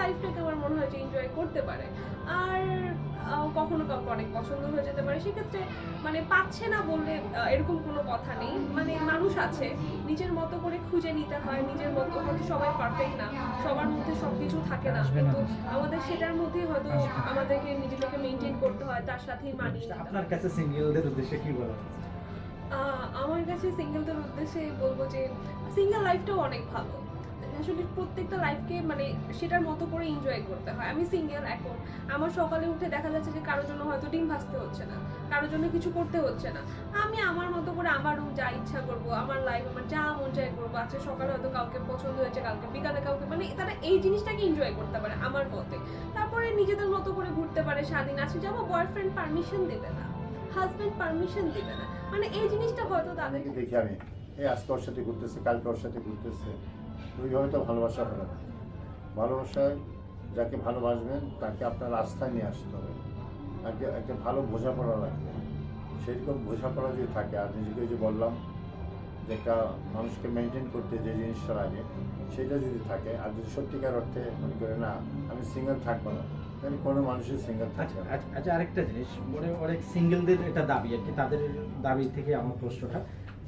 লাইফটাকে আমার মনে হয় যে এনজয় করতে পারে। আর কখনো কাউকে অনেক পছন্দ হয়ে যেতে পারে। সেক্ষেত্রে মানে পাচ্ছে না বললে এরকম কোনো কথা নেই। মানে মানুষ আছে নিজের মতো করে খুঁজে নিতে হয় নিজের মতো হয়তো সবাই পারফেক্ট না সবার মধ্যে সব কিছু থাকে না। কিন্তু আমাদের সেটার মধ্যেই হয়তো আমাদেরকে নিজেদেরকে মেনটেন করতে হয় তার সাথেই মানিয়ে আপনার কাছে সিঙ্গেলদের উদ্দেশ্যে কি বলা আমার কাছে সিঙ্গেলদের উদ্দেশ্যে বলব যে সিঙ্গেল লাইফটাও অনেক ভালো। আসলে প্রত্যেকটা লাইফকে মানে সেটার মতো করে এনজয় করতে হয়। আমি সিঙ্গেল এখন। আমার সকালে উঠে দেখা যাচ্ছে যে কারোর জন্য হয়তো ডিম ভাজতে হচ্ছে না, কারোর জন্য কিছু করতে হচ্ছে না। আমি আমার মতো করে আমার room যা ইচ্ছা করব, আমার লাইফ আমার যা মন চাই করব। আজকে সকালে হয়তো কাউকে পছন্দ হয়েছে, কালকে বিকালে কাউকে মানে তারা এই জিনিসটাকে এনজয় করতে পারে আমার মতে। তারপরে নিজেদের মতো করে ঘুরতে পারে, স্বাধীন আছে যেমন বয়ফ্রেন্ড পারমিশন দেবে না হাজবেন্ড পারমিশন দিবে না। মানে এই জিনিসটা হয়তো তাদের দেখি আমি। এই আজকে ওর সাথে ঘুরতেছে, কালকে ওর সাথে ঘুরতেছে। ওইভাবে তো ভালোবাসা হবে না। ভালোবাসায় যাকে ভালোবাসবেন তাকে আপনার আস্থায় নিয়ে আসতে হবে। তাকে একটা ভালো বোঝাপড়া লাগবে। সেরকম বোঝাপড়া যদি থাকে আর নিজেকে যে বললাম যে একটা মানুষকে মেনটেন করতে যে জিনিসটা লাগে সেটা যদি থাকে আর যদি সত্যিকার অর্থে মনে করে না আমি সিঙ্গেল থাকব না তাহলে কোনো মানুষের সিঙ্গেল আচ্ছা থাকবে আচ্ছা, আচ্ছা আরেকটা জিনিস মানে অনেক সিঙ্গেলদের এটা দাবি আর কি তাদের দাবি থেকে আমার প্রশ্নটা।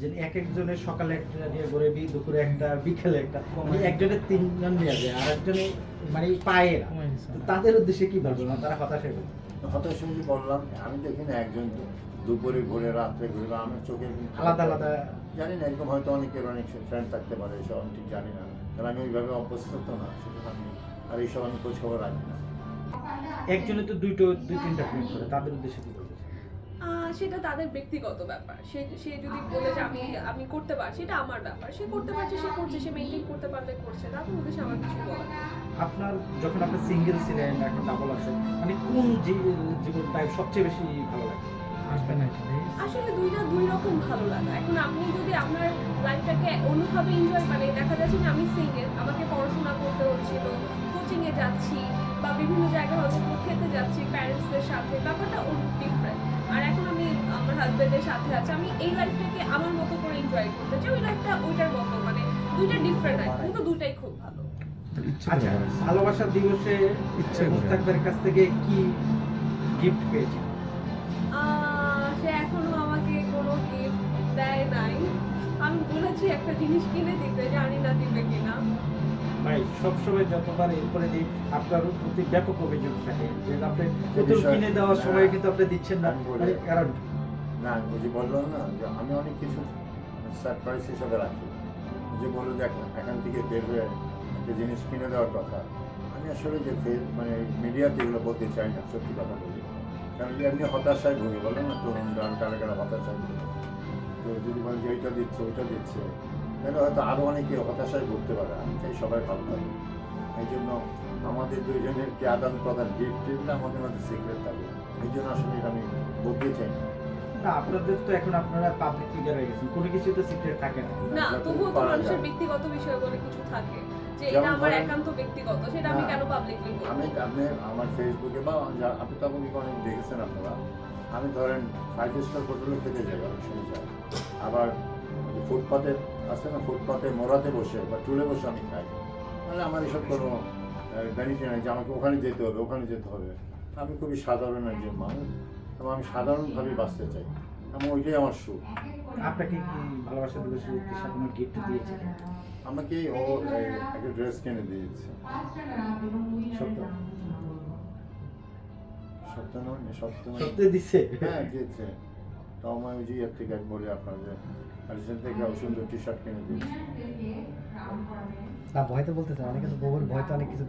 যে এক একজনের সকালে একটা নিয়ে ঘুরে বি দুপুরে একটা বিকেলে একটা। মানে একজনের তিনজন নিয়ে যায় আর একজনে মানে পায়ে না। তো তাদের উদ্দেশ্যে কি বলব? না তারা হতাশ হয়ে। হতাশ হয়ে বললাম আমি দেখি না একজন দুপুরে ঘুরে রাত্রে ঘুরে বা আমার চোখে আলাদা আলাদা। জানি না এরকম হয়তো অনেকের অনেক ফ্রেন্ড থাকতে পারে এসব আমি ঠিক জানি না। কারণ আমি ওইভাবে অভ্যস্ত তো না আমি আর এইসব আমি খোঁজ খবর রাখি না। একজনে তো দুইটো দুই তিনটা প্রেম করে। তাদের উদ্দেশ্যে কি সেটা তাদের ব্যক্তিগত ব্যাপার। সে সে যদি বলে যে আমি আমি করতে পারছি এটা আমার ব্যাপার। সে করতে পারছে সে করছে সে মেনটেন করতে পারলে করছে তাদের উদ্দেশ্যে আমার কিছু বলার নেই। আপনার যখন আপনি সিঙ্গেল ছিলেন এখন ডাবল আছে মানে কোন জীবন টাইপ সবচেয়ে বেশি ভালো লাগে? আসলে দুইটা দুই রকম ভালো লাগা। এখন আপনি যদি আপনার লাইফটাকে অন্যভাবে এনজয় মানে দেখা যাচ্ছে যে আমি সিঙ্গেল আমাকে পড়াশোনা করতে হচ্ছিল কোচিংয়ে যাচ্ছি বা বিভিন্ন জায়গায় হয়তো খেতে যাচ্ছি প্যারেন্টসদের সাথে ব্যাপারটা ডিফারেন্ট আর এখন আমি আমার হাজবেন্ডের সাথে আছি। আমি এই লাইফটাকে আমার মতো করে এনজয় করতে চাই। ওই লাইফটা ওইটার মতো মানে দুইটা ডিফারেন্ট লাইফ কিন্তু দুইটাই খুব ভালো। আচ্ছা ভালোবাসার দিবসে ইচ্ছে। মুস্তাকবের কাছ থেকে কি গিফট পেয়েছি? সে এখনও আমাকে কোনো গিফট দেয় নাই। আমি বলেছি একটা জিনিস কিনে দিতে জানি না দিবে কিনা। ভাই সবসময় যতবার এরপরে দিই আপনার প্রতি ব্যাপক অভিযোগ থাকে যে আপনি নতুন কিনে দেওয়ার সময় কিন্তু আপনি দিচ্ছেন না। মানে কারণ না যে বললাম না যে আমি অনেক কিছু সারপ্রাইজ হিসাবে রাখি যে বলো যে এখন- থেকে বের হয়ে একটা জিনিস কিনে দেওয়ার কথা আমি আসলে যে মানে মিডিয়াতে এগুলো বলতে চাই না সত্যি কথা বলি কারণ যে এমনি হতাশায় ভুগে বলো না তরুণ গান কারা কারা হতাশায় ভুগে তো যদি বলে যে এইটা দিচ্ছে ওইটা দিচ্ছে তাহলে হয়তো আরও অনেকে হতাশায় ভুগতে পারে। আমি চাই সবাই ভালো থাকে এই জন্য আমাদের দুইজনের কি আদান প্রদান গিফট এগুলো আমাদের মধ্যে সিক্রেট থাকে। এই জন্য আসলে এটা আমি বলতে চাই না। না আপনাদের তো এখন আপনারা পাবলিক ফিগার হয়ে গেছেন। কোনো কিছু তো সিক্রেট থাকে না। না তবুও তো মানুষের ব্যক্তিগত বিষয় বলে কিছু থাকে যে এটা আমার ধরেন- একান্ত ব্যক্তিগত সেটা আমি কেন পাবলিকলি বলব? আমি আপনি আমার ফেসবুকে বা আপনি তো আমাকে অনেক দেখেছেন আপনারা। আমি ধরেন ফাইভ স্টার হোটেলে খেতে যাই অনেক সময় যাই আবার ফুটপাতে আছে না ফুটপাতে মোড়াতে বসে বা টুলে বসে আমি খাই। মানে আমার এসব কোনো বেনিফিট নেই যে আমাকে ওখানে যেতে হবে ওখানে যেতে হবে। আমি খুবই সাধারণ একজন মানুষ এবং আমি সাধারণভাবে বাঁচতে চাই। এবং ওইটাই আমার সুখ। আপনাকে কি ভালোবাসার দিবসের উদ্দেশ্যে কোনো গিফট দিয়েছে? আমাকে ও একটা ড্রেস কিনে দিয়েছে। সত্য সত্য নয় সত্য নয়। সত্যি দিচ্ছে হ্যাঁ দিয়েছে। তো আমি যে ইয়ার থেকে এক বলি আপনার যে আলিসেন থেকে সুন্দর টি শার্ট কিনে দিয়েছি। ভয় তো বলতে চাই অনেকে তো গোবর, ভয় তো অনেক কিছু